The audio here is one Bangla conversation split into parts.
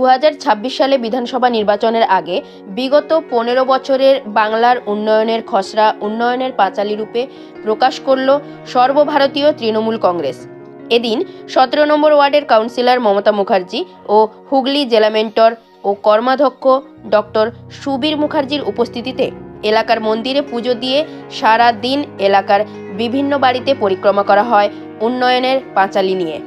দু হাজার ছাব্বিশ সালে বিধানসভা নির্বাচনের আগে বিগত পনেরো বছরের বাংলার উন্নয়নের খসড়া উন্নয়নের পাঁচালী রূপে প্রকাশ করল সর্বভারতীয় তৃণমূল কংগ্রেস। এদিন সতেরো নম্বর ওয়ার্ডের কাউন্সিলর মমতা মুখার্জি ও হুগলি জেলা মেন্টর ও কর্মাধ্যক্ষ ডক্টর সুবীর মুখার্জির উপস্থিতিতে এলাকার মন্দিরে পুজো দিয়ে সারা দিন এলাকার বিভিন্ন বাড়িতে পরিক্রমা করা হয় উন্নয়নের পাঁচালী নিয়ে।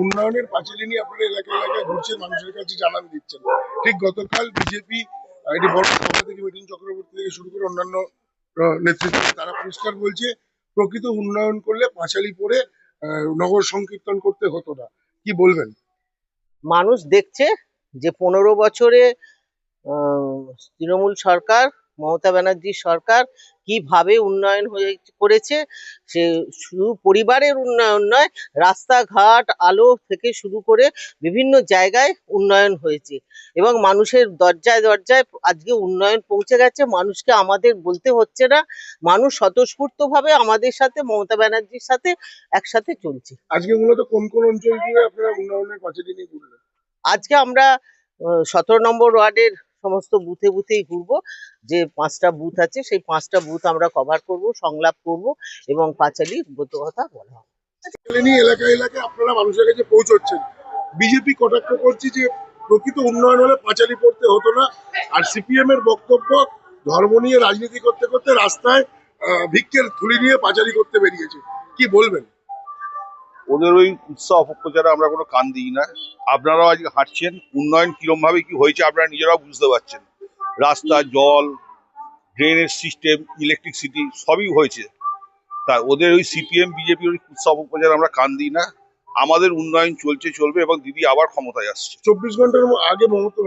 উন্নয়নের পাঁচালী নিয়ে আপনারা এলাকা এলাকায় ঘুরছেন, মানুষের কাছে জানান দিচ্ছেন। ঠিক গতকাল বিজেপি একটি বড় সভা থেকে মিঠুন চক্রবর্তী থেকে শুরু করে অন্যান্য নেতৃত্ব তারা পরিষ্কার বলছে, প্রকৃত উন্নয়ন করলে পাঁচালী পরে নগর সংকীর্তন করতে হতো না। কি বলবেন? মানুষ দেখছে যে পনেরো বছরে তৃণমূল সরকার মমতা ব্যানার্জির সরকার কীভাবে উন্নয়ন হয়ে করেছে সে শুধু পরিবারের উন্নয়ন নয় রাস্তাঘাট আলো থেকে শুরু করে বিভিন্ন জায়গায় উন্নয়ন হয়েছে। এবং মানুষের দরজায় দরজায় আজকে উন্নয়ন পৌঁছে গেছে মানুষকে আমাদের বলতে হচ্ছে না। মানুষ স্বতঃস্ফূর্তভাবে আমাদের সাথে মমতা ব্যানার্জির সাথে একসাথে চলছে। আজকে মূলত কোন কোন অঞ্চল জুড়ে আপনারা উন্নয়নের নিয়ে আজকে আমরা সতেরো নম্বর ওয়ার্ডের সমস্ত বুথে বুথেই ঘুরবো। যে পাঁচটা বুথ আছে, সেই পাঁচটা বুথ আমরা কভার করব, সংলাপ করব এবং পাঁচালির কথা বলা হবে। পাঁচালী নিয়ে এলাকায় আপনারা মানুষের কাছে পৌঁছচ্ছেন। বিজেপি কটাক্ষ করছে যে প্রকৃত উন্নয়ন হলে পাঁচালী পড়তে হতো না। আর সিপিএম এর বক্তব্য, ধর্ম নিয়ে রাজনীতি করতে করতে রাস্তায় ভিক্ষের থুলি নিয়ে পাঁচালী করতে বেরিয়েছে। কি বলবেন? ওদের ওই উৎসাহ অপপ্রচারে আমরা কোনো কান দিই না। আপনারাও আজকে হাঁটছেন, উন্নয়ন কিরম ভাবে কি হয়েছে আপনারা নিজেরাও বুঝতে পারছেন। রাস্তা, জল ড্রেনেজ সিস্টেম ইলেকট্রিসিটি সবই হয়েছে। তা ওদের ওই সিপিএম বিজেপির ওই উৎসাহ অপপ্রচারে আমরা কান দিই না। আমাদের উন্নয়ন চলছে, চলবে এবং দিদি আবার ক্ষমতায় আসছে। চব্বিশ ঘণ্টার আগে মমতা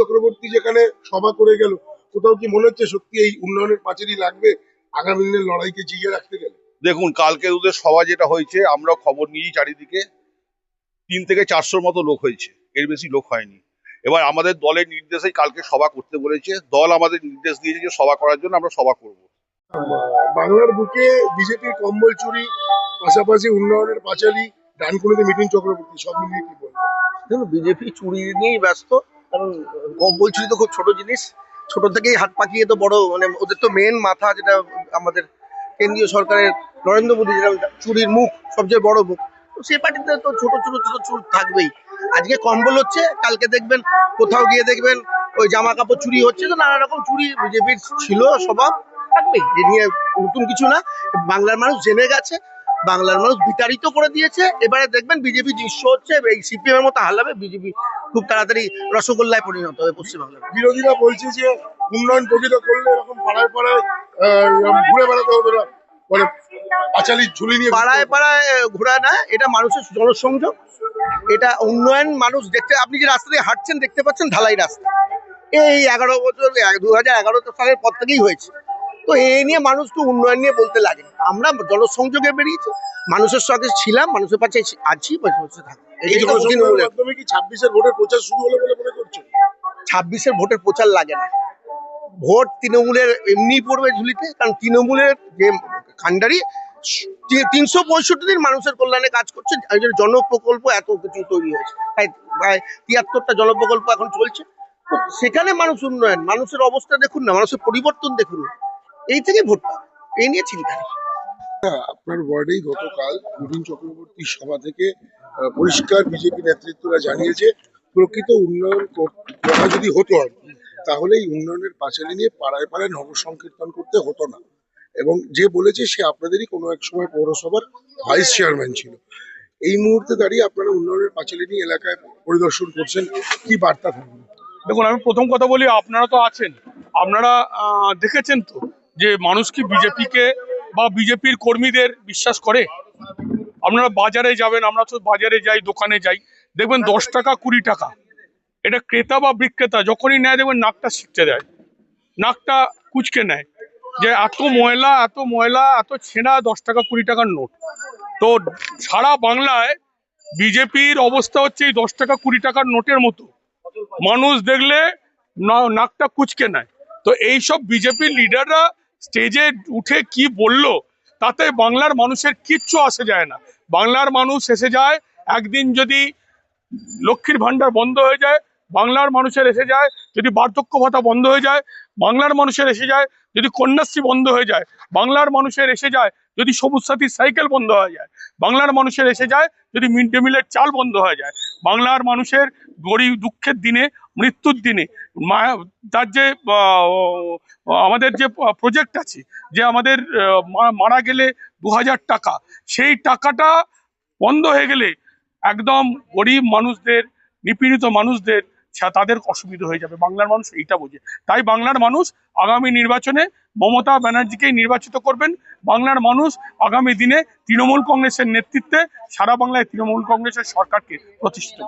চক্রবর্তী যেখানে সভা করে গেল, কোথাও কি মনে হচ্ছে সত্যি এই উন্নয়নের পাঁচালী লাগবে? আগামী দিনের লড়াইকে জিগিয়ে রাখতে গেলে? দেখুন কালকে ওদের সভা যেটা হয়েছে আমরা খবর নিয়েই চারিদিকে তিন থেকে চারশোর মতো লোক হয়েছে এর বেশি লোক হয়নি। এবার আমাদের দলের নির্দেশেই কালকে সভা করতে বলেছে দল আমাদের নির্দেশ দিয়েছে যে সভা করার জন্য আমরা সভা করব। বাংলার বুকে বিজেপির কম্বল চুরি পাশাপাশি উন্নয়নের পাঁচালী ডানকুনিতে মিটিং চক্রবর্তী সব মিলিয়ে কি বলব? দেখুন বিজেপি চুরি নিয়েই ব্যস্ত কারণ কম্বল চুরি তো খুব ছোট জিনিস ছোট থেকেই হাত পাকিয়ে তো বড় মানে ওদের তো মেন মাথা যেটা আমাদের কেন্দ্রীয় সরকারের নরেন্দ্র মোদী যেটা চুরির মুখ, সবচেয়ে বড় মুখ সেই পার্টিতে তো ছোট ছোট ছোট চুর থাকবেই। আজকে কম্বল হচ্ছে, কালকে দেখবেন কোথাও গিয়ে দেখবেন ওই জামা কাপড় চুরি হচ্ছে, তো নানা রকম চুরি বিজেপির ছিল স্বভাব থাকবেই। এ নিয়ে নতুন কিছু না, বাংলার মানুষ জেনে গেছে, বাংলার মানুষ বিতাড়িত করে দিয়েছে, এবারে দেখবেন বিজেপি দৃশ্য হচ্ছে, এই সিপিএম এর মতো হালাবে বিজেপি খুব তাড়াতাড়ি রসগোল্লায় পরিণত হবে পশ্চিমবাংলার। বিরোধীরা বলছে যে উন্নয়ন প্রকৃত করলে এরকম পাড়ায় পাড়ায় ঘুরে বেড়াতে হবে না মানে পাঁচালি ঝুলি নিয়ে পাড়ায় পাড়ায় ঘোরা না এটা মানুষের জনসংযোগ এটা উন্নয়ন মানুষ দেখতে আপনি যে রাস্তা দিয়ে হাঁটছেন দেখতে পাচ্ছেন ঢালাই রাস্তা। এই এগারো বছর দু হাজার এগারো সালের পর থেকেই হয়েছে। তো এই নিয়ে মানুষ তো উন্নয়ন নিয়ে বলতে লাগে। আমরা জনসংযোগে বেরিয়েছি মানুষের সঙ্গে ছিলাম মানুষের পাশে আছি ছাব্বিশের ভোটের প্রচার শুরু হলো বলে মনে করছেন? ছাব্বিশের ভোটের প্রচার লাগে না। ভোট তৃণমূলের এমনি পড়বে ঝুলিতে, কারণ তৃণমূলের যে কাণ্ডারি তিনশো পঁয়ষট্টি দিন মানুষের কল্যাণে কাজ করছে জনপ্রকল্প এত কিছু তৈরি হয়েছে। প্রায় তিয়াত্তরটা জনপ্রকল্প এখন চলছে। তো সেখানে মানুষ উন্নয়ন, মানুষের অবস্থা দেখুন না, মানুষের পরিবর্তন দেখুন। এই থেকে ভোট পাবে, এই নিয়ে চিন্তা নেই। আপনার ওয়ার্ডেই গতকাল মিঠুন চক্রবর্তীর সভা থেকে পরিষ্কার বিজেপি নেতৃত্বরা জানিয়েছে, প্রকৃত উন্নয়ন কর- যদি হতো আর তাহলে এই উন্নয়নের পাঁচালী নিয়ে পাড়ায় পাড়ায় নগর সংকীর্তন করতে হতো না। এবং যে বলেছে, সে আপনাদেরই কোনো এক সময় পৌরসভার ভাইস চেয়ারম্যান ছিল। এই মুহূর্তে দাঁড়িয়ে আপনারা উন্নয়নের পাঁচালী নিয়ে এলাকায় পরিদর্শন করছেন, কি বার্তা থাকবে? দেখুন, আমি প্রথম কথা বলি, আপনারা তো আছেন। আপনারা দেখেছেন তো যে মানুষ কি বিজেপিকে বা বিজেপির কর্মীদের বিশ্বাস করে? আপনারা বাজারে যাবেন, আমরা তো বাজারে যাই, দোকানে যাই। দেখবেন দশ টাকা, কুড়ি টাকা। এটা ক্রেতা বা বিক্রেতা যখনই নেয় দেখবেন নাকটা শিখতে দেয়। নাকটা কুচকে নেয়। যে এত ময়লা এত ময়লা, এত ছেঁড়া দশ টাকা, কুড়ি টাকার নোট। তো সারা বাংলায় বিজেপির অবস্থা হচ্ছে এই দশ টাকা, কুড়ি টাকার নোটের মতো। মানুষ দেখলে নাকটা কুচকে নেয়। তো এইসব বিজেপির লিডাররা স্টেজে উঠে কি বলল, তাতে বাংলার মানুষের কিচ্ছু আসে যায় না। বাংলার মানুষ এসে যায়, একদিন যদি লক্ষ্মীর ভান্ডার বন্ধ হয়ে যায় বাংলার মানুষের এসে যায়, যদি বার্ধক্য ভাতা বন্ধ হয়ে যায়, বাংলার মানুষের এসে যায়, যদি কন্যাশ্রী বন্ধ হয়ে যায়, বাংলার মানুষের এসে যায়, যদি সবুজ সাথী সাইকেল বন্ধ হয়ে যায়, বাংলার মানুষের এসে যায়, যদি মিড ডে মিলের চাল বন্ধ হয়ে যায়, বাংলার মানুষের গরিব দুঃখের দিনে, মৃত্যুর দিনে তার যে আমাদের যে প্রজেক্ট আছে, যে আমাদের মারা গেলে দু হাজার টাকা, সেই টাকাটা বন্ধ হয়ে গেলে একদম গরিব মানুষদের, নিপীড়িত মানুষদের তাদের অসুবিধা হয়ে যাবে। বাংলার মানুষ এইটা বোঝে। তাই বাংলার মানুষ আগামী নির্বাচনে মমতা ব্যানার্জিকেই নির্বাচিত করবেন। বাংলার মানুষ আগামী দিনে তৃণমূল কংগ্রেসের নেতৃত্বে সারা বাংলায় তৃণমূল কংগ্রেসের সরকারকে প্রতিষ্ঠিত